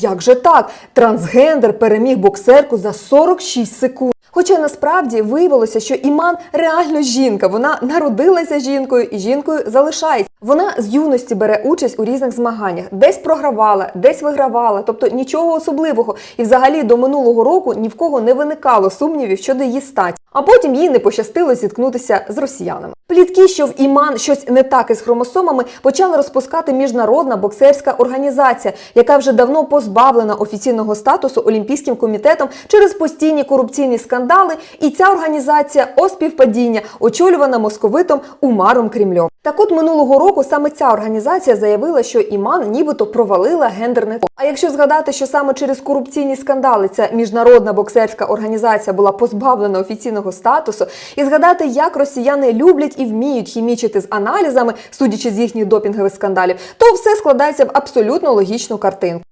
Як же так? Трансгендер переміг боксерку за 46 секунд. Хоча насправді виявилося, що Іман реально жінка. Вона народилася жінкою і жінкою залишається. Вона з юності бере участь у різних змаганнях, десь програвала, десь вигравала, тобто нічого особливого. І взагалі до минулого року ні в кого не виникало сумнівів щодо її статі. А потім їй не пощастило зіткнутися з росіянами. Плітки, що в Іман щось не так із хромосомами, почала розпускати міжнародна боксерська організація, яка вже давно позбавлена офіційного статусу Олімпійським комітетом через постійні корупційні скандали. І ця організація о співпадіння очолювана московитом Умаром Кремльов. Так от минулого року саме ця організація заявила, що Іман нібито провалила гендерне. А якщо згадати, що саме через корупційні скандали ця міжнародна боксерська організація була позбавлена офіційного статусу, і згадати, як росіяни люблять і вміють хімічити з аналізами, судячи з їхніх допінгових скандалів, то все складається в абсолютно логічну картинку.